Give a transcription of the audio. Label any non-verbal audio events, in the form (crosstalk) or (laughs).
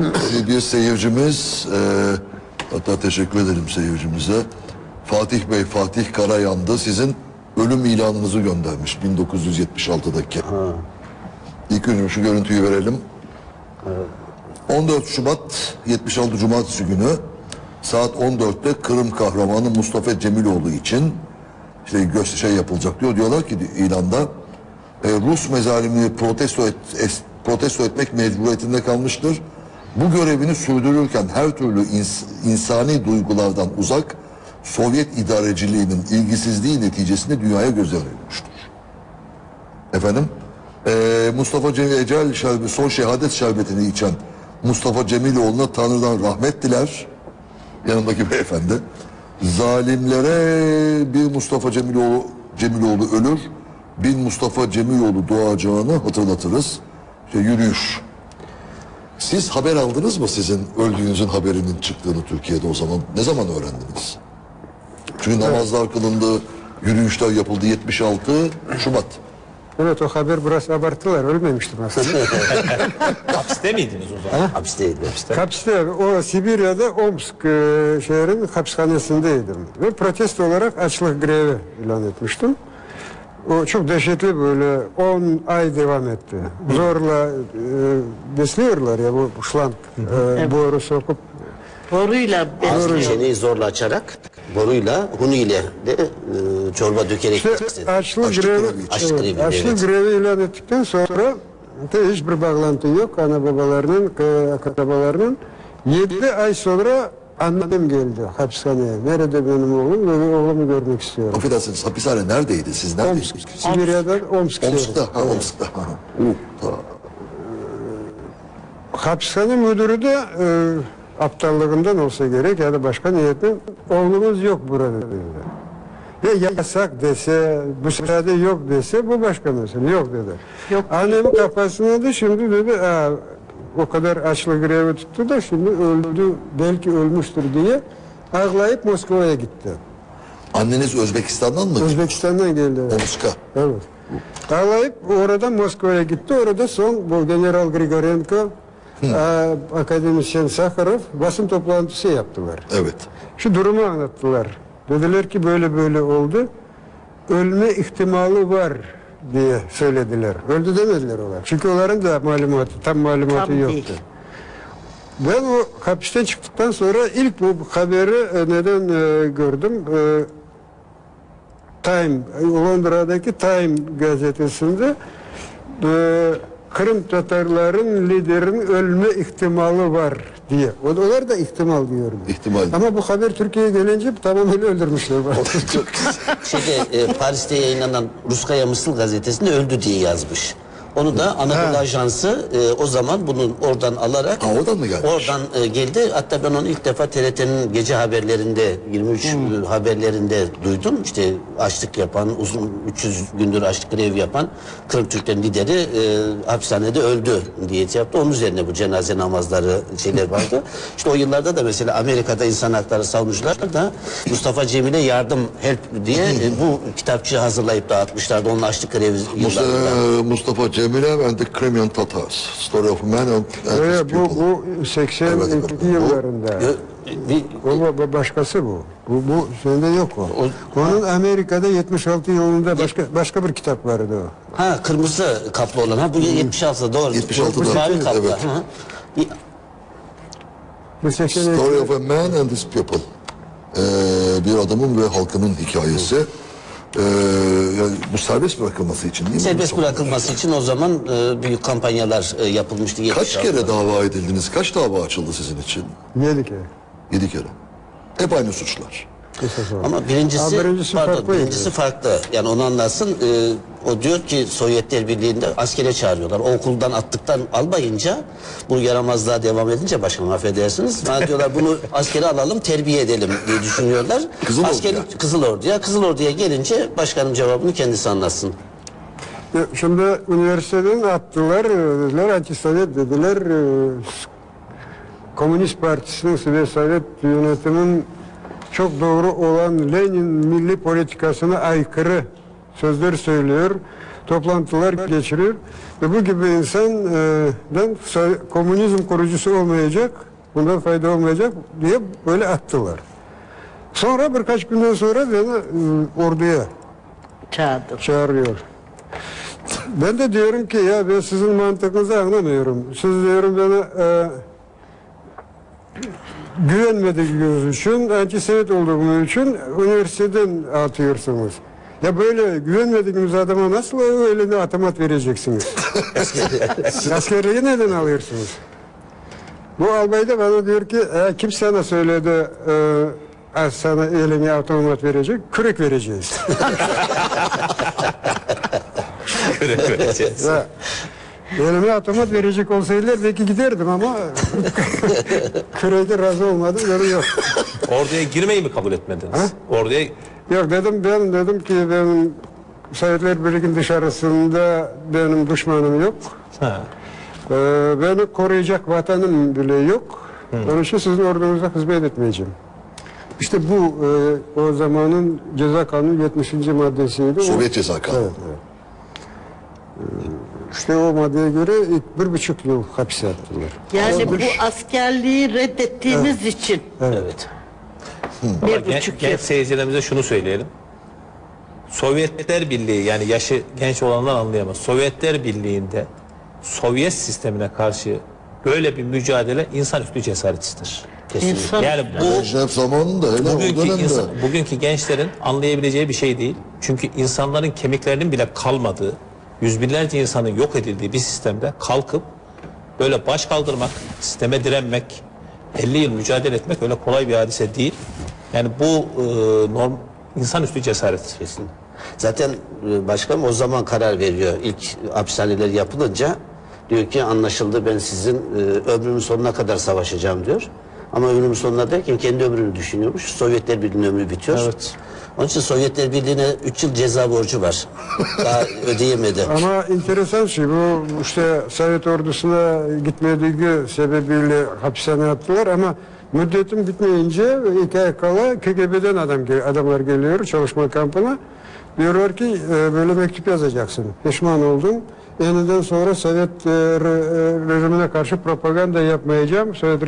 Ee, bir seyircimiz, e, hatta teşekkür ederim seyircimize. Fatih Bey, Fatih Karayan'dı. Sizin ölüm ilanınızı göndermiş 1976'daki. İlk önce şu görüntüyü verelim. 14 Şubat 76 Cumartesi günü saat 14'te Kırım kahramanı Mustafa Cemiloğlu için işte göster şey yapılacak diyor. Diyorlar ki ilanda e, Rus mezalimini protesto, et, es- protesto etmek mecburiyetinde kalmıştır. Bu görevini sürdürürken her türlü ins- insani duygulardan uzak Sovyet idareciliğinin ilgisizliği neticesinde dünyaya gözden verilmiştir. Efendim eee, Mustafa Cemil Ecel şerbi, son şehadet şerbetini içen Mustafa Cemiloğlu'na Tanrı'dan rahmet diler. Yanındaki beyefendi. Zalimlere bir Mustafa Cemiloğlu, Cemiloğlu ölür. Bir Mustafa Cemiloğlu doğacağını hatırlatırız. İşte yürüyüş. Siz haber aldınız mı sizin öldüğünüzün haberinin çıktığını Türkiye'de o zaman? Ne zaman öğrendiniz? Çünkü namazlar kılındı, yürüyüşler yapıldı 76 Şubat. Evet o haber biraz abarttılar. Ölmemiştim aslında. (laughs) Hapiste miydiniz o zaman? Hapisteydi. Hapiste o Sibirya'da Omsk e, şehrin hapishanesindeydim. Ve protesto olarak açlık grevi ilan etmiştim. O çok dehşetli böyle 10 ay devam etti. Zorla e, besliyorlar ya bu şlank e, boru sokup Boruyla besliyor. zorla açarak boruyla huni ile de e, çorba dökerek İşte istedi. açlık Açlık grevi, grevi için. Açlık grevi, evet, açlık evet. grevi ilan ettikten sonra de hiçbir bağlantı yok ana babalarının, akrabalarının. 7 ay sonra annem geldi hapishaneye. Nerede benim oğlum? Ve oğlumu görmek istiyorum. Affedersiniz hapishane neredeydi? Siz Omsk, neredeydiniz? Sibirya'dan Omsk. şehri. Omsk'ta. Ha, Omsk'ta. Ha. Uh, ta- Hapishane müdürü de e, aptallığından olsa gerek ya da başka niyetten oğlumuz yok burada dedi. Ya yasak dese, müsaade yok dese bu başka mesele. Yok dedi. Yok. Annemin kafasına da şimdi dedi Aa, o kadar açlık grevi tuttu da şimdi öldü belki ölmüştür diye ağlayıp Moskova'ya gitti. Anneniz Özbekistan'dan mı? Özbekistan'dan geldi. evet. Omsk'a. Evet. Ağlayıp oradan Moskova'ya gitti. Orada son bu General Grigorenko, a, akademisyen Sakharov basın toplantısı yaptılar. Evet. Şu durumu anlattılar. Dediler ki böyle böyle oldu. Ölme ihtimali var diye söylediler. Öldü demediler onlar. Çünkü onların da malumatı, tam malumatı Tam yoktu. değil. Ben o hapisten çıktıktan sonra ilk bu haberi e, neden e, gördüm? E, Time, Londra'daki Time gazetesinde e, Kırım Tatarların liderinin ölme ihtimali var diye. O- Onlar da ihtimal diyordu. İhtimal. Ama bu haber Türkiye'ye gelince tamamen öldürmüşler. (laughs) bana. Şeyde, e, Paris'te yayınlanan Ruskaya Mısır gazetesinde öldü diye yazmış. Onu da Anadolu Ha. Ajansı e, o zaman bunu oradan alarak Ha, oradan mı gelmiş? Oradan e, geldi. Hatta ben onu ilk defa TRT'nin gece haberlerinde 23 Hmm. haberlerinde duydum. İşte açlık yapan, uzun 300 gündür açlık grevi yapan Kırım Türklerin lideri e, hapishanede öldü diye şey yaptı. Onun üzerine bu cenaze namazları şeyler (laughs) vardı. işte o yıllarda da mesela Amerika'da insan hakları savunucular da Mustafa Cemil'e yardım help diye e, bu kitapçığı hazırlayıp dağıtmışlardı. Onun açlık grevi Mustafa, yıllarında. Mustafa Cemile and the Crimean Tatars. Story of Man and, and his Öyle bu, bu 82 Evet, bu- yıllarında. O bu- bu başkası bu. Bu, bu sende yok o. Onun Amerika'da 76 yılında başka başka bir kitap vardı o. Ha kırmızı kaplı olan ha bu 76'da doğru. 76'da, Bu mavi evet, kaplı. evet. Hı hı. Bu 82 Story of a Man and his people. Ee, bir adamın ve halkının hikayesi. Ee, yani bu serbest bırakılması için değil mi? Serbest bırakılması için o zaman e, büyük kampanyalar e, yapılmıştı. Kaç 76'da. kere dava edildiniz? Kaç dava açıldı sizin için? Yedi kere. Yedi kere. Hep aynı suçlar. Esas olarak. Ama birincisi, Ha, birincisi pardon, farklıydı. birincisi farklı. Yani onu anlatsın. e, o diyor ki Sovyetler Birliği'nde askere çağırıyorlar. O okuldan attıktan almayınca bu yaramazlığa devam edince başkanım affedersiniz. Ha diyorlar bunu askere alalım terbiye edelim diye düşünüyorlar. Kızıl Askeri, Ordu'ya. Kızıl Ordu'ya. Kızıl Ordu'ya gelince başkanım cevabını kendisi anlatsın. Şimdi üniversiteden attılar, e, dediler antisovyet dediler. e, Komünist Partisi'nin Sovyet yönetimin çok doğru olan Lenin milli politikasına aykırı sözler söylüyor. toplantılar geçiriyor. Ve bu gibi insandan komünizm kurucusu olmayacak, bundan fayda olmayacak diye böyle attılar. Sonra birkaç günden sonra beni e, orduya Çağırdım. çağırıyor. Ben de diyorum ki ya ben sizin mantığınızı anlamıyorum. Siz diyorum bana e, güvenmediğiniz için, antisemit olduğum için üniversiteden atıyorsunuz. Ya böyle güvenmediğiniz adama nasıl öyle atamat vereceksiniz? (laughs) Askerliği neden alıyorsunuz? Bu albay da bana diyor ki e, kim sana söyledi e, sana eline otomat verecek? Kürek vereceğiz. (laughs) Ya, elime otomat verecek olsaydılar belki giderdim ama (laughs) kürede razı olmadım yolu yok. Orduya girmeyi mi kabul etmediniz? Orduya Yok dedim ben dedim ki benim Sovyetler Birliği'nin dışarısında benim düşmanım yok. ha, Ee, beni koruyacak vatanım bile yok. Onun için sizin ordunuza hizmet etmeyeceğim. İşte bu e, o zamanın ceza kanunu 70. maddesiydi. O- Sovyet ceza kanunu. Evet, evet. Ee, İşte o maddeye göre bir buçuk yıl hapse attılar. Yani bu askerliği reddettiğiniz için Evet. ama bir buçuk yıl. genç seyircilerimize şunu söyleyelim. Sovyetler Birliği yani yaşı genç olanlar anlayamaz. Sovyetler Birliği'nde Sovyet sistemine karşı böyle bir mücadele insanüstü cesaretidir. Kesinlikle. İnsan Yani bu Brejnev zamanında o bugünkü, insan, bugünkü gençlerin anlayabileceği bir şey değil. Çünkü insanların kemiklerinin bile kalmadığı, yüz binlerce insanın yok edildiği bir sistemde kalkıp böyle baş kaldırmak, sisteme direnmek, 50 yıl mücadele etmek öyle kolay bir hadise değil. Yani bu e, norm insanüstü cesaret. Kesin. Zaten e, başkanım o zaman karar veriyor. İlk hapishaneler yapılınca diyor ki anlaşıldı ben sizin e, ömrümün sonuna kadar savaşacağım diyor. Ama ömrümün sonuna derken kendi ömrünü düşünüyormuş. Sovyetler Birliği'nin ömrü bitiyor. Evet. Onun için Sovyetler Birliği'ne 3 yıl ceza borcu var. (laughs) Daha ödeyemedi. Ama enteresan şey bu işte Sovyet ordusuna gitmediği sebebiyle hapishaneye attılar ama müddetim bitmeyince iki ay kala KGB'den adam, adamlar geliyor çalışma kampına. Diyorlar ki e, böyle mektup yazacaksın. Pişman oldum. Yeniden sonra Sovyet e, e, rejimine karşı propaganda yapmayacağım. Sovyet